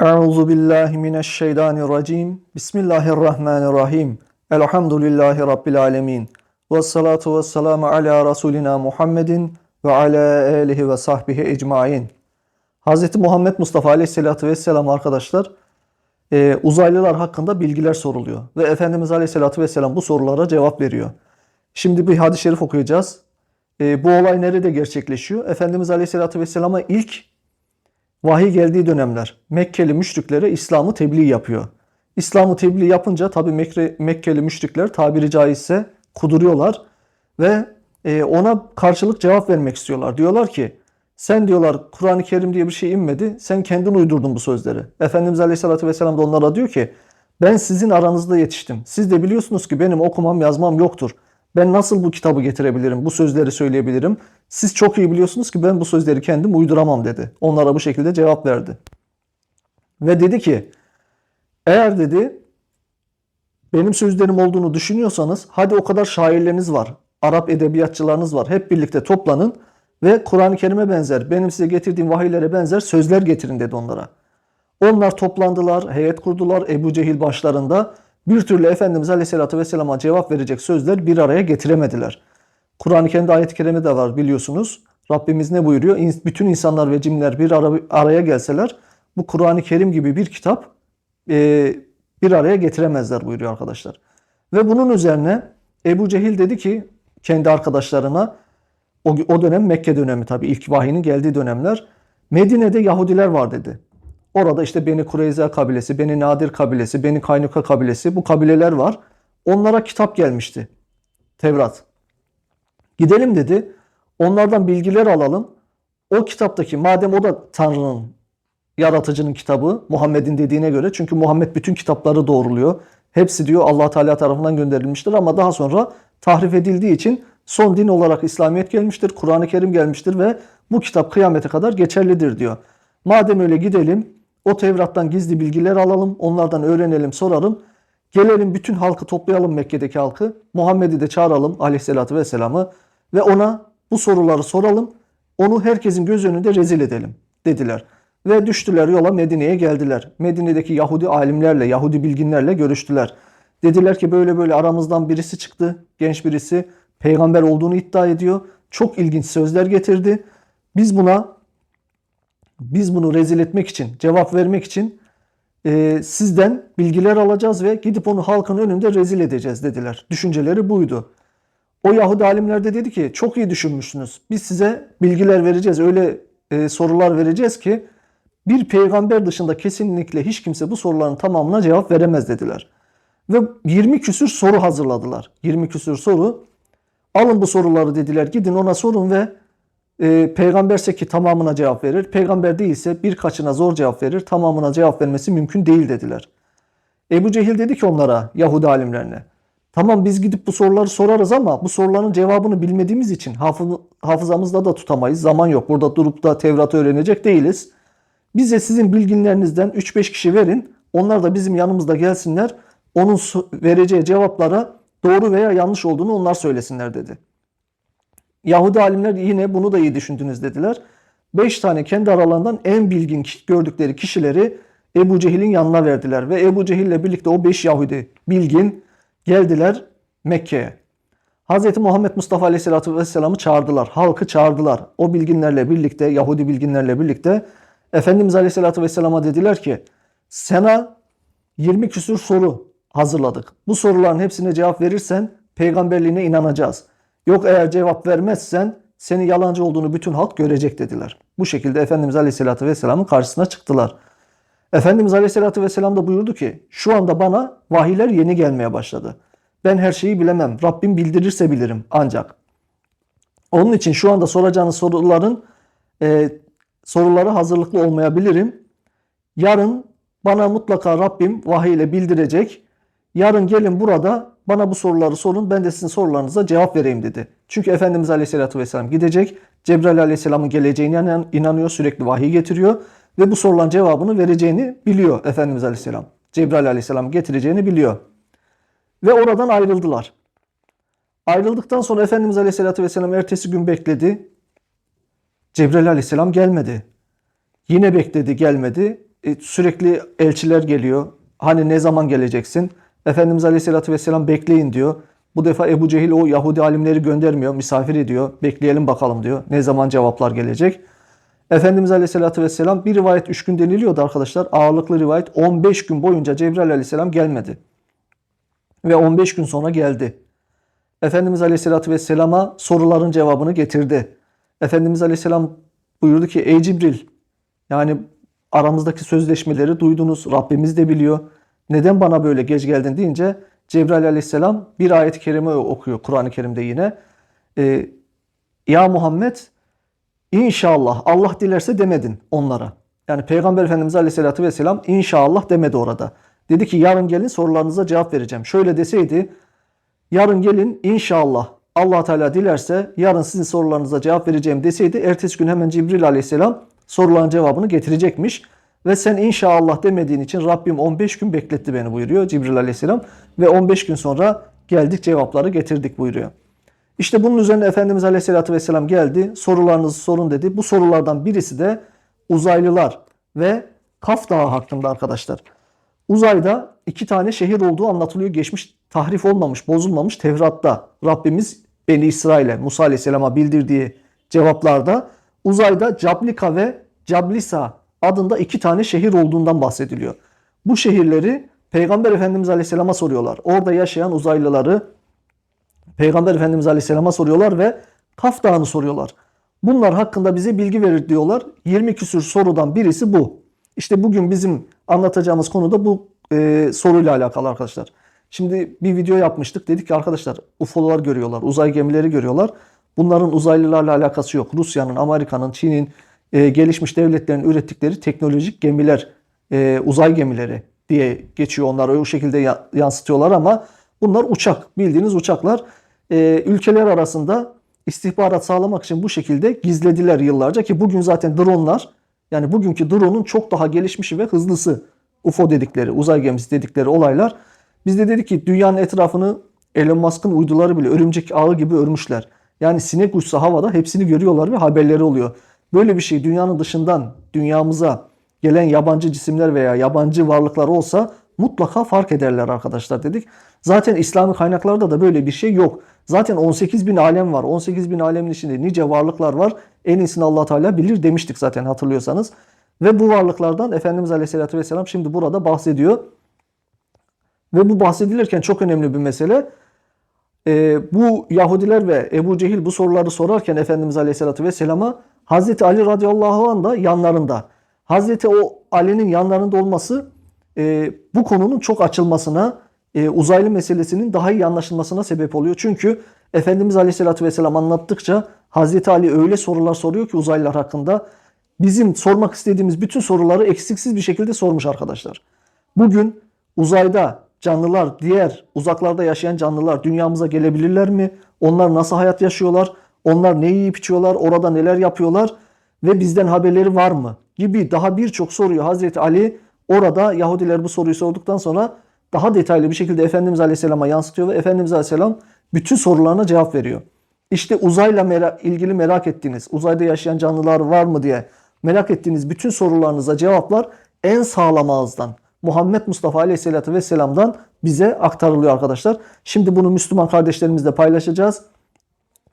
Euzu billahi mineşşeytanirracim. Bismillahirrahmanirrahim. Elhamdülillahi rabbil alamin. Ves salatu vesselamu ala rasulina Muhammedin ve ala alihi ve sahbihi ecmaîn. Hz. Muhammed Mustafa Aleyhisselatü Vesselam arkadaşlar e, uzaylılar hakkında bilgiler soruluyor. Ve Efendimiz Aleyhisselatü Vesselam bu sorulara cevap veriyor. Şimdi bir hadis-i şerif okuyacağız. E, bu olay nerede gerçekleşiyor? Efendimiz Aleyhisselatü Vesselam'a ilk vahiy geldiği dönemler Mekkeli müşriklere İslam'ı tebliğ yapıyor. İslam'ı tebliğ yapınca tabi Mekkeli müşrikler tabiri caizse kuduruyorlar ve e, ona karşılık cevap vermek istiyorlar. Diyorlar ki sen diyorlar Kur'an-ı Kerim diye bir şey inmedi. Sen kendin uydurdun bu sözleri. Efendimiz Aleyhisselatü Vesselam da onlara diyor ki ben sizin aranızda yetiştim. Siz de biliyorsunuz ki benim okumam yazmam yoktur. Ben nasıl bu kitabı getirebilirim? Bu sözleri söyleyebilirim? Siz çok iyi biliyorsunuz ki ben bu sözleri kendim uyduramam dedi. Onlara bu şekilde cevap verdi. Ve dedi ki eğer dedi benim sözlerim olduğunu düşünüyorsanız hadi o kadar şairleriniz var. Arap edebiyatçılarınız var. Hep birlikte toplanın ve Kur'an-ı Kerim'e benzer, benim size getirdiğim vahiylere benzer sözler getirin dedi onlara. Onlar toplandılar, heyet kurdular Ebu Cehil başlarında. Bir türlü Efendimiz Aleyhisselatü Vesselam'a cevap verecek sözler bir araya getiremediler. Kur'an-ı Kerim'de ayet-i kerime de var biliyorsunuz. Rabbimiz ne buyuruyor? Bütün insanlar ve cinler bir araya gelseler bu Kur'an-ı Kerim gibi bir kitap e, bir araya getiremezler buyuruyor arkadaşlar. Ve bunun üzerine Ebu Cehil dedi ki kendi arkadaşlarına o, o dönem Mekke dönemi tabii ilk vahinin geldiği dönemler. Medine'de Yahudiler var dedi. Orada işte Beni Kureyza kabilesi, Beni Nadir kabilesi, Beni Kaynuka kabilesi bu kabileler var. Onlara kitap gelmişti. Tevrat. Gidelim dedi. Onlardan bilgiler alalım. O kitaptaki madem o da Tanrı'nın yaratıcının kitabı Muhammed'in dediğine göre çünkü Muhammed bütün kitapları doğruluyor. Hepsi diyor Allah Teala tarafından gönderilmiştir ama daha sonra tahrif edildiği için son din olarak İslamiyet gelmiştir, Kur'an-ı Kerim gelmiştir ve bu kitap kıyamete kadar geçerlidir diyor. Madem öyle gidelim o Tevrat'tan gizli bilgiler alalım, onlardan öğrenelim, soralım. Gelelim bütün halkı toplayalım Mekke'deki halkı. Muhammed'i de çağıralım aleyhissalatü vesselam'ı ve ona bu soruları soralım. Onu herkesin göz önünde rezil edelim dediler. Ve düştüler yola Medine'ye geldiler. Medine'deki Yahudi alimlerle, Yahudi bilginlerle görüştüler. Dediler ki böyle böyle aramızdan birisi çıktı, genç birisi peygamber olduğunu iddia ediyor. Çok ilginç sözler getirdi. Biz buna biz bunu rezil etmek için, cevap vermek için e, sizden bilgiler alacağız ve gidip onu halkın önünde rezil edeceğiz dediler. Düşünceleri buydu. O Yahudi alimler de dedi ki çok iyi düşünmüşsünüz. Biz size bilgiler vereceğiz. Öyle e, sorular vereceğiz ki bir peygamber dışında kesinlikle hiç kimse bu soruların tamamına cevap veremez dediler. Ve 20 küsür soru hazırladılar. 20 küsür soru. Alın bu soruları dediler. Gidin ona sorun ve e, peygamberse ki tamamına cevap verir. Peygamber değilse birkaçına zor cevap verir. Tamamına cevap vermesi mümkün değil dediler. Ebu Cehil dedi ki onlara Yahudi alimlerine. Tamam biz gidip bu soruları sorarız ama bu soruların cevabını bilmediğimiz için hafız, hafızamızda da tutamayız. Zaman yok. Burada durup da Tevrat'ı öğrenecek değiliz. Bize sizin bilginlerinizden 3-5 kişi verin. Onlar da bizim yanımızda gelsinler. Onun vereceği cevaplara doğru veya yanlış olduğunu onlar söylesinler dedi. Yahudi alimler yine bunu da iyi düşündünüz dediler. 5 tane kendi aralarından en bilgin gördükleri kişileri Ebu Cehil'in yanına verdiler. Ve Ebu Cehil ile birlikte o 5 Yahudi bilgin geldiler Mekke'ye. Hz. Muhammed Mustafa Aleyhisselatü Vesselam'ı çağırdılar. Halkı çağırdılar. O bilginlerle birlikte, Yahudi bilginlerle birlikte Efendimiz Aleyhisselatü Vesselam'a dediler ki sana 20 küsür soru hazırladık. Bu soruların hepsine cevap verirsen peygamberliğine inanacağız. Yok eğer cevap vermezsen seni yalancı olduğunu bütün halk görecek dediler. Bu şekilde Efendimiz Aleyhisselatü Vesselam'ın karşısına çıktılar. Efendimiz Aleyhisselatü Vesselam da buyurdu ki şu anda bana vahiyler yeni gelmeye başladı. Ben her şeyi bilemem. Rabbim bildirirse bilirim ancak. Onun için şu anda soracağınız soruların e, soruları hazırlıklı olmayabilirim. Yarın bana mutlaka Rabbim vahiy ile bildirecek. Yarın gelin burada bana bu soruları sorun ben de sizin sorularınıza cevap vereyim dedi. Çünkü Efendimiz Aleyhisselatü Vesselam gidecek. Cebrail Aleyhisselam'ın geleceğine inanıyor sürekli vahiy getiriyor. Ve bu sorulan cevabını vereceğini biliyor Efendimiz Aleyhisselam. Cebrail Aleyhisselam getireceğini biliyor. Ve oradan ayrıldılar. Ayrıldıktan sonra Efendimiz Aleyhisselatü Vesselam ertesi gün bekledi. Cebrail Aleyhisselam gelmedi. Yine bekledi gelmedi. e, sürekli elçiler geliyor. Hani ne zaman geleceksin? Efendimiz Aleyhisselatü Vesselam bekleyin diyor. Bu defa Ebu Cehil o Yahudi alimleri göndermiyor, misafir ediyor. Bekleyelim bakalım diyor. Ne zaman cevaplar gelecek? Efendimiz Aleyhisselatü Vesselam bir rivayet 3 gün deniliyordu arkadaşlar. Ağırlıklı rivayet 15 gün boyunca Cebrail Aleyhisselam gelmedi. Ve 15 gün sonra geldi. Efendimiz Aleyhisselatü Vesselam'a soruların cevabını getirdi. Efendimiz Aleyhisselam buyurdu ki ey Cibril yani aramızdaki sözleşmeleri duydunuz. Rabbimiz de biliyor. Neden bana böyle geç geldin deyince Cebrail Aleyhisselam bir ayet-i kerime okuyor Kur'an-ı Kerim'de yine. Ee, ya Muhammed İnşallah Allah dilerse demedin onlara. Yani Peygamber Efendimiz Aleyhisselatü Vesselam inşallah demedi orada. Dedi ki yarın gelin sorularınıza cevap vereceğim. Şöyle deseydi yarın gelin inşallah allah Teala dilerse yarın sizin sorularınıza cevap vereceğim deseydi ertesi gün hemen Cibril Aleyhisselam soruların cevabını getirecekmiş. Ve sen inşallah demediğin için Rabbim 15 gün bekletti beni buyuruyor Cibril Aleyhisselam. Ve 15 gün sonra geldik cevapları getirdik buyuruyor. İşte bunun üzerine Efendimiz Aleyhisselatü Vesselam geldi. Sorularınızı sorun dedi. Bu sorulardan birisi de uzaylılar ve Kaf Dağı hakkında arkadaşlar. Uzayda iki tane şehir olduğu anlatılıyor. Geçmiş tahrif olmamış, bozulmamış Tevrat'ta. Rabbimiz Beni İsrail'e, Musa Aleyhisselam'a bildirdiği cevaplarda uzayda Cablika ve Cablisa adında iki tane şehir olduğundan bahsediliyor. Bu şehirleri Peygamber Efendimiz Aleyhisselam'a soruyorlar. Orada yaşayan uzaylıları Peygamber Efendimiz Aleyhisselam'a soruyorlar ve Kaf Dağı'nı soruyorlar. Bunlar hakkında bize bilgi verir diyorlar. 20 küsür sorudan birisi bu. İşte bugün bizim anlatacağımız konu da bu e, soruyla alakalı arkadaşlar. Şimdi bir video yapmıştık. Dedik ki arkadaşlar UFO'lar görüyorlar, uzay gemileri görüyorlar. Bunların uzaylılarla alakası yok. Rusya'nın, Amerika'nın, Çin'in e, gelişmiş devletlerin ürettikleri teknolojik gemiler, e, uzay gemileri diye geçiyor onlar. O şekilde ya- yansıtıyorlar ama bunlar uçak. Bildiğiniz uçaklar. E, ülkeler arasında istihbarat sağlamak için bu şekilde gizlediler yıllarca ki bugün zaten dronlar yani bugünkü drone'un çok daha gelişmişi ve hızlısı UFO dedikleri, uzay gemisi dedikleri olaylar. Biz de dedik ki dünyanın etrafını Elon Musk'ın uyduları bile örümcek ağı gibi örmüşler. Yani sinek uçsa havada hepsini görüyorlar ve haberleri oluyor. Böyle bir şey dünyanın dışından dünyamıza gelen yabancı cisimler veya yabancı varlıklar olsa mutlaka fark ederler arkadaşlar dedik. Zaten İslami kaynaklarda da böyle bir şey yok. Zaten 18 bin alem var. 18 bin alemin içinde nice varlıklar var. En iyisini allah Teala bilir demiştik zaten hatırlıyorsanız. Ve bu varlıklardan Efendimiz Aleyhisselatü Vesselam şimdi burada bahsediyor. Ve bu bahsedilirken çok önemli bir mesele. Ee, bu Yahudiler ve Ebu Cehil bu soruları sorarken Efendimiz Aleyhisselatü Vesselam'a Hazreti Ali radıyallahu anh da yanlarında. Hazreti o Ali'nin yanlarında olması e, bu konunun çok açılmasına, e, uzaylı meselesinin daha iyi anlaşılmasına sebep oluyor. Çünkü Efendimiz Aleyhisselatü Vesselam anlattıkça Hazreti Ali öyle sorular soruyor ki uzaylılar hakkında bizim sormak istediğimiz bütün soruları eksiksiz bir şekilde sormuş arkadaşlar. Bugün uzayda canlılar, diğer uzaklarda yaşayan canlılar dünyamıza gelebilirler mi? Onlar nasıl hayat yaşıyorlar? Onlar ne yiyip içiyorlar? Orada neler yapıyorlar? Ve bizden haberleri var mı? Gibi daha birçok soruyu Hazreti Ali orada Yahudiler bu soruyu sorduktan sonra daha detaylı bir şekilde Efendimiz Aleyhisselam'a yansıtıyor ve Efendimiz Aleyhisselam bütün sorularına cevap veriyor. İşte uzayla mera- ilgili merak ettiğiniz, uzayda yaşayan canlılar var mı diye merak ettiğiniz bütün sorularınıza cevaplar en sağlam ağızdan Muhammed Mustafa Aleyhisselatü Vesselam'dan bize aktarılıyor arkadaşlar. Şimdi bunu Müslüman kardeşlerimizle paylaşacağız.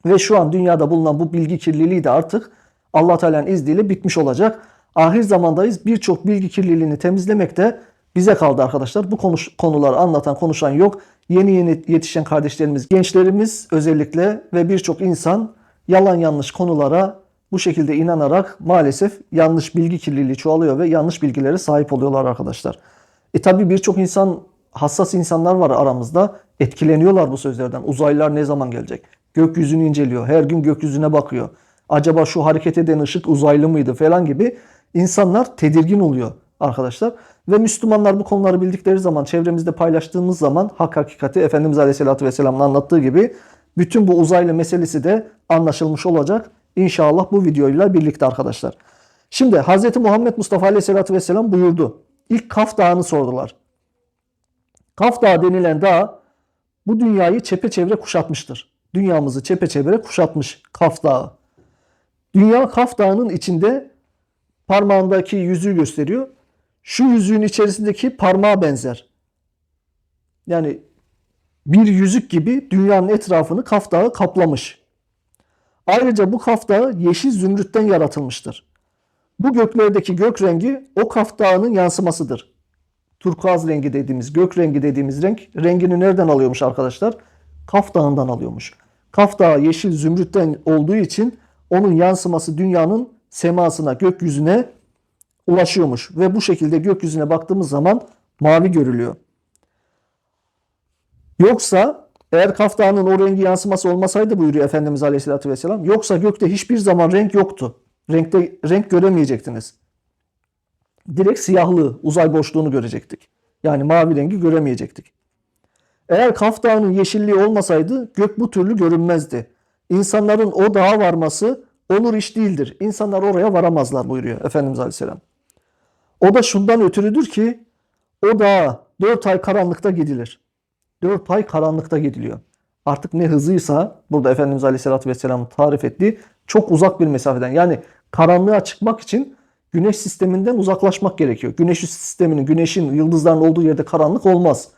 Ve şu an dünyada bulunan bu bilgi kirliliği de artık Allah Teala'nın izniyle bitmiş olacak. Ahir zamandayız. Birçok bilgi kirliliğini temizlemek de bize kaldı arkadaşlar. Bu konuş, konuları anlatan, konuşan yok. Yeni yeni yetişen kardeşlerimiz, gençlerimiz özellikle ve birçok insan yalan yanlış konulara bu şekilde inanarak maalesef yanlış bilgi kirliliği çoğalıyor ve yanlış bilgilere sahip oluyorlar arkadaşlar. E tabi birçok insan, hassas insanlar var aramızda. Etkileniyorlar bu sözlerden. Uzaylılar ne zaman gelecek? Gökyüzünü inceliyor. Her gün gökyüzüne bakıyor. Acaba şu hareket eden ışık uzaylı mıydı falan gibi insanlar tedirgin oluyor arkadaşlar. Ve Müslümanlar bu konuları bildikleri zaman, çevremizde paylaştığımız zaman hak hakikati Efendimiz Aleyhisselatü Vesselam'ın anlattığı gibi bütün bu uzaylı meselesi de anlaşılmış olacak. İnşallah bu videoyla birlikte arkadaşlar. Şimdi Hz. Muhammed Mustafa Aleyhisselatü Vesselam buyurdu. İlk Kaf Dağı'nı sordular. Kaf Dağı denilen dağ bu dünyayı çepeçevre kuşatmıştır. Dünyamızı çepeçevre kuşatmış Kaf Dağı. Dünya Kaf Dağı'nın içinde parmağındaki yüzüğü gösteriyor. şu yüzüğün içerisindeki parmağa benzer. Yani bir yüzük gibi dünyanın etrafını Kaf Dağı kaplamış. Ayrıca bu Kaf Dağı yeşil zümrütten yaratılmıştır. Bu göklerdeki gök rengi o Kaf Dağı'nın yansımasıdır. Turkuaz rengi dediğimiz, gök rengi dediğimiz renk rengini nereden alıyormuş arkadaşlar? Kaf Dağı'ndan alıyormuş. Kaf Dağı yeşil zümrütten olduğu için onun yansıması dünyanın semasına, gökyüzüne ulaşıyormuş. Ve bu şekilde gökyüzüne baktığımız zaman mavi görülüyor. Yoksa eğer Kaf Dağı'nın o rengi yansıması olmasaydı buyuruyor Efendimiz Aleyhisselatü Vesselam. Yoksa gökte hiçbir zaman renk yoktu. Renkte renk göremeyecektiniz. Direkt siyahlığı, uzay boşluğunu görecektik. Yani mavi rengi göremeyecektik. Eğer Kaf Dağı'nın yeşilliği olmasaydı gök bu türlü görünmezdi. İnsanların o dağa varması olur iş değildir. İnsanlar oraya varamazlar buyuruyor Efendimiz Aleyhisselam. O da şundan ötürüdür ki o dağa 4 ay karanlıkta gidilir. 4 ay karanlıkta gidiliyor. Artık ne hızıysa burada Efendimiz Aleyhisselatü Vesselam'ın tarif ettiği çok uzak bir mesafeden. Yani karanlığa çıkmak için güneş sisteminden uzaklaşmak gerekiyor. Güneş sisteminin, güneşin, yıldızların olduğu yerde karanlık olmaz.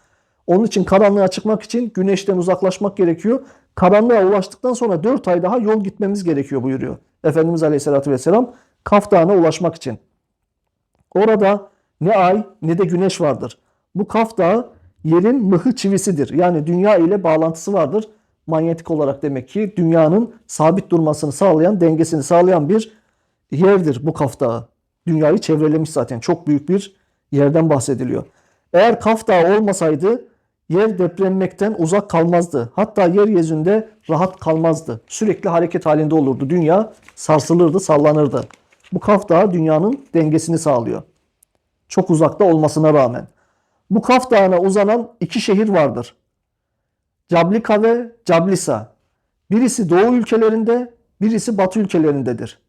Onun için karanlığa çıkmak için güneşten uzaklaşmak gerekiyor. Karanlığa ulaştıktan sonra 4 ay daha yol gitmemiz gerekiyor buyuruyor. Efendimiz Aleyhisselatü Vesselam Kaf Dağı'na ulaşmak için. Orada ne ay ne de güneş vardır. Bu Kaf Dağı yerin mıhı çivisidir. Yani dünya ile bağlantısı vardır. Manyetik olarak demek ki dünyanın sabit durmasını sağlayan, dengesini sağlayan bir yerdir bu Kaf Dağı. Dünyayı çevrelemiş zaten. Çok büyük bir yerden bahsediliyor. Eğer Kaf Dağı olmasaydı yer depremmekten uzak kalmazdı. Hatta yeryüzünde rahat kalmazdı. Sürekli hareket halinde olurdu. Dünya sarsılırdı, sallanırdı. Bu Kaf Dağı dünyanın dengesini sağlıyor. Çok uzakta olmasına rağmen. Bu Kaf Dağı'na uzanan iki şehir vardır. Cablika ve Cablisa. Birisi Doğu ülkelerinde, birisi Batı ülkelerindedir.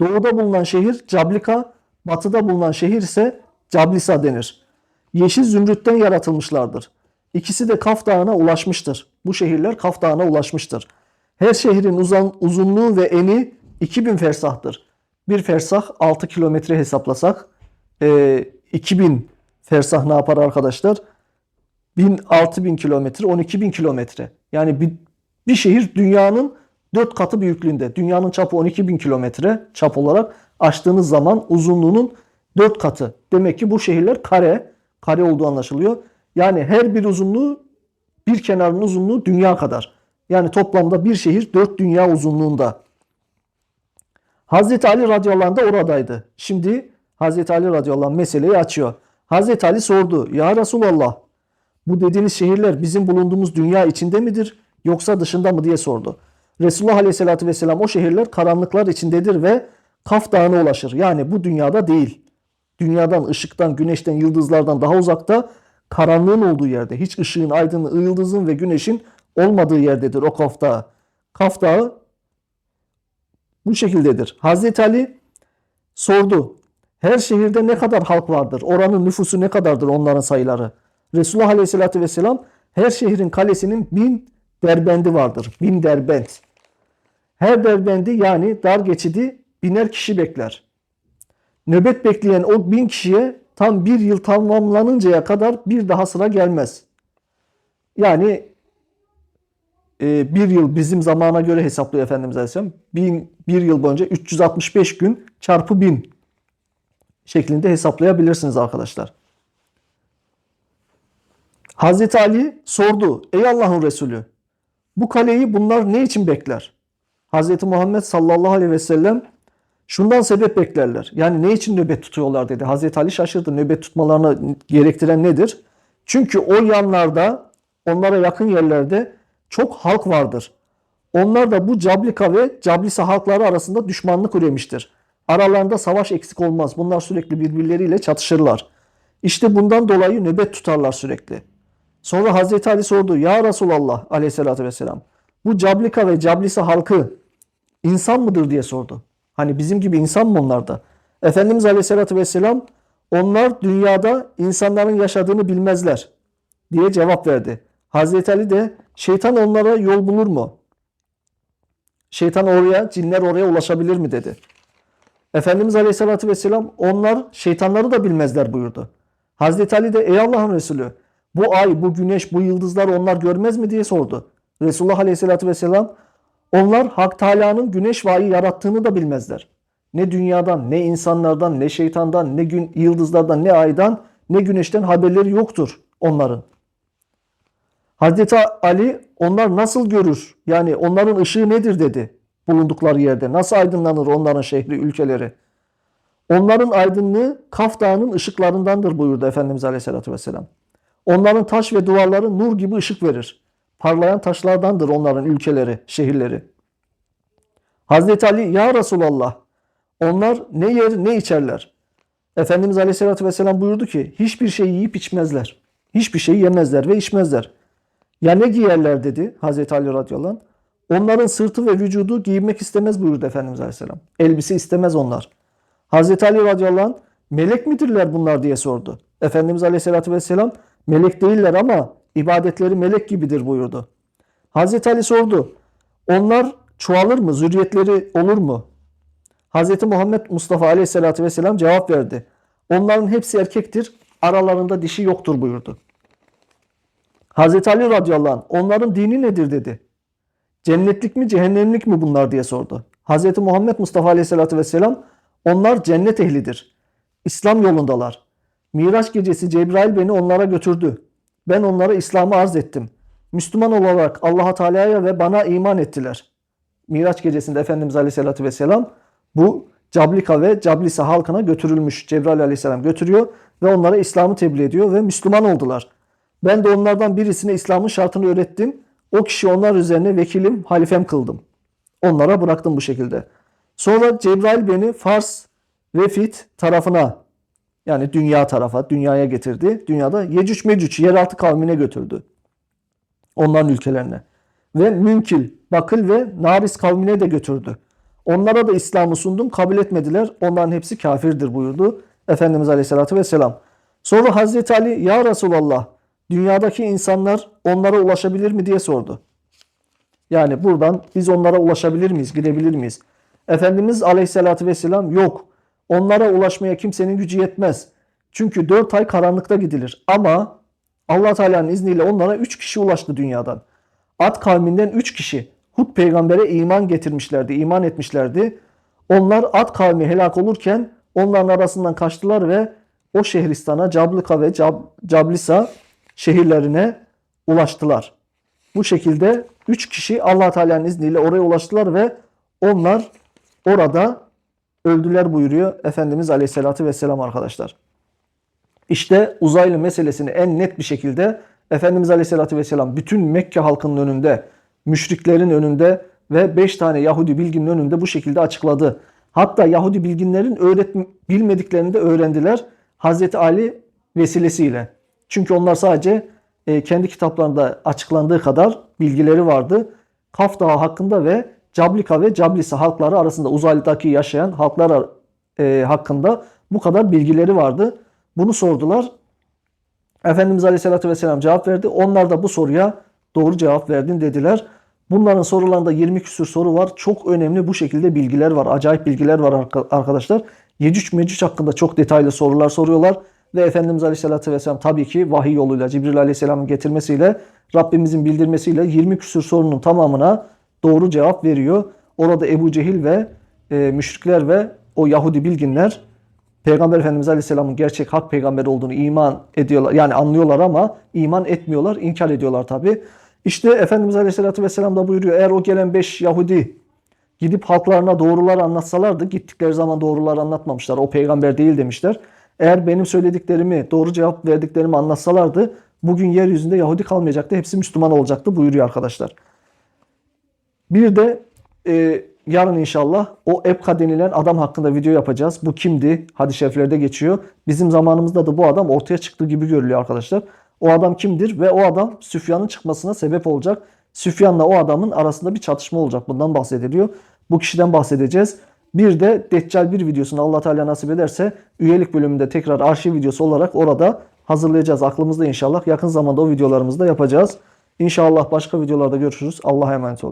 Doğuda bulunan şehir Cablika, batıda bulunan şehir ise Cablisa denir. Yeşil zümrütten yaratılmışlardır. İkisi de Kaf Dağı'na ulaşmıştır. Bu şehirler Kaf Dağı'na ulaşmıştır. Her şehrin uzan, uzunluğu ve eni 2000 fersahtır. Bir fersah 6 kilometre hesaplasak e, 2000 fersah ne yapar arkadaşlar? 1000 6000 kilometre 12000 kilometre. Yani bir, bir şehir dünyanın 4 katı büyüklüğünde. Dünyanın çapı 12000 kilometre çap olarak açtığınız zaman uzunluğunun 4 katı. Demek ki bu şehirler kare. Kare olduğu anlaşılıyor. Yani her bir uzunluğu bir kenarın uzunluğu dünya kadar. Yani toplamda bir şehir 4 dünya uzunluğunda. Hazreti Ali radıyallahu anh da oradaydı. Şimdi Hazreti Ali radıyallahu anh meseleyi açıyor. Hazreti Ali sordu. Ya Resulallah bu dediğiniz şehirler bizim bulunduğumuz dünya içinde midir yoksa dışında mı diye sordu. Resulullah aleyhissalatü vesselam o şehirler karanlıklar içindedir ve Kaf Dağı'na ulaşır. Yani bu dünyada değil. Dünyadan, ışıktan, güneşten, yıldızlardan daha uzakta karanlığın olduğu yerde. Hiç ışığın, aydınlığın, yıldızın ve güneşin olmadığı yerdedir o Kaf Dağı. Kaf Dağı bu şekildedir. Hazreti Ali sordu. Her şehirde ne kadar halk vardır? Oranın nüfusu ne kadardır onların sayıları? Resulullah Aleyhisselatü Vesselam her şehrin kalesinin bin derbendi vardır. Bin derbent. Her derbendi yani dar geçidi biner kişi bekler. Nöbet bekleyen o bin kişiye tam bir yıl tamamlanıncaya kadar bir daha sıra gelmez. Yani e, bir yıl bizim zamana göre hesaplıyor Efendimiz Aleyhisselam. Bin, bir yıl boyunca 365 gün çarpı bin şeklinde hesaplayabilirsiniz arkadaşlar. Hazreti Ali sordu. Ey Allah'ın Resulü bu kaleyi bunlar ne için bekler? Hazreti Muhammed sallallahu aleyhi ve sellem şundan sebep beklerler. Yani ne için nöbet tutuyorlar dedi. Hazreti Ali şaşırdı. Nöbet tutmalarını gerektiren nedir? Çünkü o yanlarda onlara yakın yerlerde çok halk vardır. Onlar da bu Cablika ve Cablisa halkları arasında düşmanlık üremiştir. Aralarında savaş eksik olmaz. Bunlar sürekli birbirleriyle çatışırlar. İşte bundan dolayı nöbet tutarlar sürekli. Sonra Hazreti Ali sordu. Ya Resulallah aleyhissalatü vesselam bu Cablika ve Cablisa halkı insan mıdır diye sordu. Hani bizim gibi insan mı onlar da? Efendimiz aleyhissalatü vesselam onlar dünyada insanların yaşadığını bilmezler diye cevap verdi. Hazreti Ali de şeytan onlara yol bulur mu? Şeytan oraya, cinler oraya ulaşabilir mi dedi. Efendimiz Aleyhisselatü Vesselam onlar şeytanları da bilmezler buyurdu. Hazreti Ali de ey Allah'ın Resulü bu ay, bu güneş, bu yıldızlar onlar görmez mi diye sordu. Resulullah Aleyhisselatü Vesselam onlar Hak Teala'nın güneş ve ayı yarattığını da bilmezler. Ne dünyadan, ne insanlardan, ne şeytandan, ne gün yıldızlardan, ne aydan, ne güneşten haberleri yoktur onların. Hazreti Ali onlar nasıl görür? Yani onların ışığı nedir dedi bulundukları yerde. Nasıl aydınlanır onların şehri, ülkeleri? Onların aydınlığı Kaf Dağı'nın ışıklarındandır buyurdu Efendimiz Aleyhisselatü Vesselam. Onların taş ve duvarları nur gibi ışık verir. Parlayan taşlardandır onların ülkeleri, şehirleri. Hazreti Ali ya Resulallah onlar ne yer ne içerler. Efendimiz Aleyhisselatü Vesselam buyurdu ki hiçbir şey yiyip içmezler. Hiçbir şey yemezler ve içmezler. Ya ne giyerler dedi Hazreti Ali radıyallahu anh. Onların sırtı ve vücudu giymek istemez buyurdu Efendimiz Aleyhisselam. Elbise istemez onlar. Hazreti Ali radıyallahu anh melek midirler bunlar diye sordu. Efendimiz Aleyhisselatü Vesselam melek değiller ama ibadetleri melek gibidir buyurdu. Hazreti Ali sordu. Onlar çoğalır mı? Zürriyetleri olur mu? Hazreti Muhammed Mustafa Aleyhisselatü Vesselam cevap verdi. Onların hepsi erkektir. Aralarında dişi yoktur buyurdu. Hazreti Ali radıyallahu anh onların dini nedir dedi. Cennetlik mi cehennemlik mi bunlar diye sordu. Hazreti Muhammed Mustafa Aleyhisselatü Vesselam onlar cennet ehlidir. İslam yolundalar. Miraç gecesi Cebrail beni onlara götürdü. Ben onlara İslam'ı arz ettim. Müslüman olarak Allah Teala'ya ve bana iman ettiler. Miraç gecesinde Efendimiz Aleyhisselatü Vesselam bu Cablika ve Cablisa halkına götürülmüş. Cebrail Aleyhisselam götürüyor ve onlara İslam'ı tebliğ ediyor ve Müslüman oldular. Ben de onlardan birisine İslam'ın şartını öğrettim. O kişi onlar üzerine vekilim, halifem kıldım. Onlara bıraktım bu şekilde. Sonra Cebrail beni Fars ve Fit tarafına yani dünya tarafa, dünyaya getirdi. Dünyada Yecüc Mecüc yeraltı kavmine götürdü. Onların ülkelerine. Ve Münkil, Bakıl ve Naris kavmine de götürdü. Onlara da İslam'ı sundum, kabul etmediler. Onların hepsi kafirdir buyurdu Efendimiz Aleyhisselatü Vesselam. Sonra Hazreti Ali, Ya Resulallah, dünyadaki insanlar onlara ulaşabilir mi diye sordu. Yani buradan biz onlara ulaşabilir miyiz, gidebilir miyiz? Efendimiz Aleyhisselatü Vesselam yok. Onlara ulaşmaya kimsenin gücü yetmez. Çünkü dört ay karanlıkta gidilir. Ama allah Teala'nın izniyle onlara üç kişi ulaştı dünyadan. Ad kavminden üç kişi Hud peygambere iman getirmişlerdi, iman etmişlerdi. Onlar Ad kavmi helak olurken onların arasından kaçtılar ve o şehristana Cablıka ve Cab Cablisa şehirlerine ulaştılar. Bu şekilde üç kişi allah Teala'nın izniyle oraya ulaştılar ve onlar orada öldüler buyuruyor Efendimiz Aleyhisselatü Vesselam arkadaşlar. İşte uzaylı meselesini en net bir şekilde Efendimiz Aleyhisselatü Vesselam bütün Mekke halkının önünde, müşriklerin önünde ve 5 tane Yahudi bilginin önünde bu şekilde açıkladı. Hatta Yahudi bilginlerin öğret bilmediklerini de öğrendiler Hazreti Ali vesilesiyle. Çünkü onlar sadece e, kendi kitaplarında açıklandığı kadar bilgileri vardı. Kaf Dağı hakkında ve Cablika ve Cablisa halkları arasında uzaydaki yaşayan halklar e, hakkında bu kadar bilgileri vardı. Bunu sordular. Efendimiz Aleyhisselatü Vesselam cevap verdi. Onlar da bu soruya doğru cevap verdin dediler. Bunların sorularında 20 küsür soru var. Çok önemli bu şekilde bilgiler var. Acayip bilgiler var arkadaşlar. Yecüc Mecüc hakkında çok detaylı sorular soruyorlar. Ve Efendimiz Aleyhisselatü Vesselam tabii ki vahiy yoluyla Cibril Aleyhisselam'ın getirmesiyle Rabbimizin bildirmesiyle 20 küsür sorunun tamamına doğru cevap veriyor. Orada Ebu Cehil ve e, müşrikler ve o Yahudi bilginler Peygamber Efendimiz Aleyhisselam'ın gerçek hak peygamber olduğunu iman ediyorlar. Yani anlıyorlar ama iman etmiyorlar, inkar ediyorlar tabi. İşte Efendimiz Aleyhisselatü Vesselam da buyuruyor eğer o gelen 5 Yahudi gidip halklarına doğrular anlatsalardı gittikleri zaman doğrular anlatmamışlar. O peygamber değil demişler. Eğer benim söylediklerimi, doğru cevap verdiklerimi anlatsalardı bugün yeryüzünde Yahudi kalmayacaktı. Hepsi Müslüman olacaktı buyuruyor arkadaşlar. Bir de e, yarın inşallah o Ebka denilen adam hakkında video yapacağız. Bu kimdi? Hadis-i şeriflerde geçiyor. Bizim zamanımızda da bu adam ortaya çıktığı gibi görülüyor arkadaşlar. O adam kimdir? Ve o adam Süfyan'ın çıkmasına sebep olacak. Süfyan'la o adamın arasında bir çatışma olacak. Bundan bahsediliyor. Bu kişiden bahsedeceğiz. Bir de Deccal bir videosunu Allah Teala nasip ederse üyelik bölümünde tekrar arşiv videosu olarak orada hazırlayacağız. Aklımızda inşallah yakın zamanda o videolarımızı da yapacağız. İnşallah başka videolarda görüşürüz. Allah'a emanet olun.